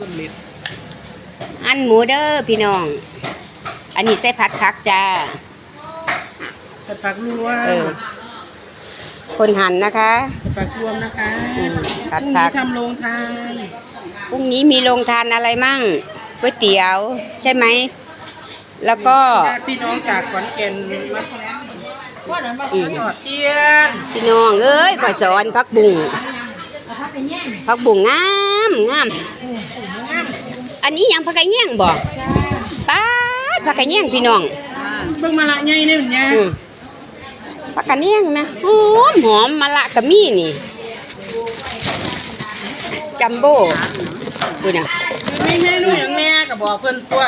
สำเร็จอันหมูเด้อพี่น้อง อันนี้ใส่ผัดผักจ้าผัดผักรวเออมคนหั่นนะคะ ผัดผักรวมนะคะอืมผัดพรุ่งผันี้กทำโรงทานพรุ่งนี้มีโรงทานอะไรมั่งก๋วยเตี๋ยว ใช่ไหม แล้วก็ ญาติพี่น้องจากขอนแก่นมาอืมทอดเทียนพี่น้องเอ้ยก่อยสอนผักบุ้งผักบุ้งงา มงามอันนี้ยังผักกระเงี้ยงบ่ป้าดผักกระเงี้ยงพี่น้องเบิ่งมาละใหญ่เนี่ยเนี่ยอืมผักกระเงี้ยงนะหอมหอมมะละกะมี่นี่จัมโบ้ดูนะมีเมนูอย่างแน่ก็บอกเพิ่นตัว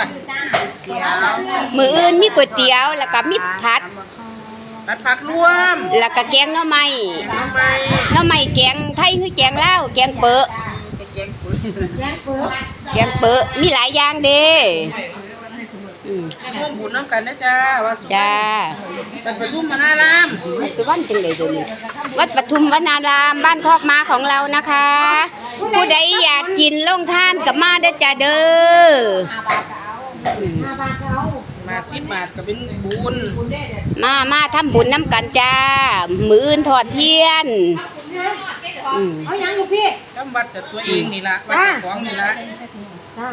เดี๋ยวมืออื่นมีก๋วยเตี๋ยวแล้วก็มีผัดผัดผักรวม แล้วก็แกงหน่อไม้ทำไมหน่อไม้แกงไทยคือแกงลาวแกงเปอะ แกงเปอะมีหลายอย่างเด้อืมร่วมบุญน้ำกันนะจ้าว่าสุจ้าจัดประชุมมานารามวัดสุวรรณจังไดเดี๋ยวนี้วัดปทุมวนารามบ้านคอกมาของเรานะคะ ผู้ใดอยากกินลงท่านกับมาเด้อจ้าเด้ออืมมาสิบบาทก็เป็นบุญมามาทำบุญน้ำกันจ้า มืออื่นถอดเทียน อืมเอายังลูกพี่ทำวัดกับตัวเองนี่ละวัดกับของนี่ละจ้า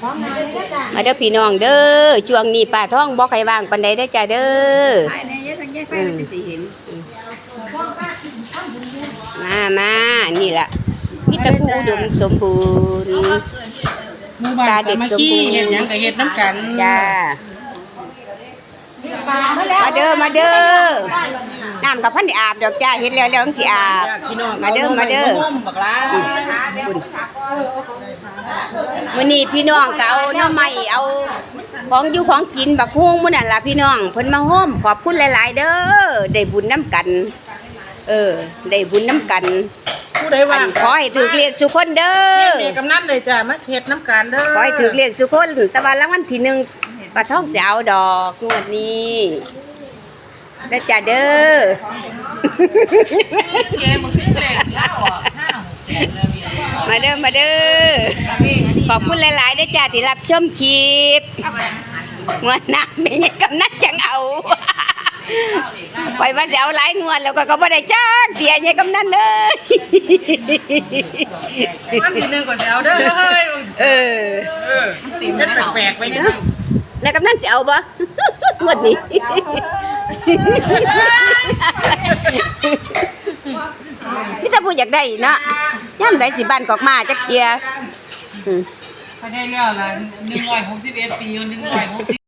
พร้อมกันเลยนะจ้ามาเด้อพี่น้องเด้อช่วงนี้ป้าท้องบ่ใครว่างปานใดเด้อจ้าเด้อ ไปในยะทางแยกไปจะสิเห็นมามานี่ล่ะมิตรภูอุดมสมบูรณ์ หมู่บ้านตาเด็สากมัคสมคีบูรณ์เฮ็ดหยังก็เฮ็ดน้ำกันจ้ามาเด้อมาเด้อน้ำกับพันได้อาบดอกจ้าเฮ็ดแล้วแล้วจั่งสิอาบญาติพี่น้องมาเด้อมาเด้อร่วมบักลาคุณมื้อนี้พี่น้องก็เอาหน้ำใหม่เอาของอยู่ของกินบักฮวงมื้อนั่นล่ะพี่น้องเพิ่นมาโฮมขอบคุณหลายๆ เด้อได้บุญน้ำกัน เออ ได้บุญน้ำกันผู้ใดอัว่างนขอให้ถือเรียกสุคนเด้เฮ็ดอเด็กกำนันเลยจ้ามาเฮ็ดน้ำกันเด้อขอให้ถือเรียกสุคนแต่ว่ารางวัลที่หนึ่งปลาทองสิเอาดอกงวดนี้ ได้อจ้าเด้อมาเด้อมาเด้อขอบคุณหลายๆได้อจ้าที่รับชมคลิปงวดหน้าไม่ยังกำนัดจังเอาไปว่าจะเอาหลายงวดแล้วก็ก็บ่ได้จ้าเสียยังกำนันเลยวันที่หนึ่งก่อนจะเอาเด้อเฮ้ยเออเออติ่มเฮ็ดแปลกๆไปนี่แล้วกำนันจะเอาบ่งวดนี้ นี่ถ้าพูดอยากได้เนาะย่ำได้สิบ้านกอกมาจักเกียอืมภายในเรื่องละหนึ่งร้อยหกสิบเอ็ดปีหนึ่งร้อยหกสิบ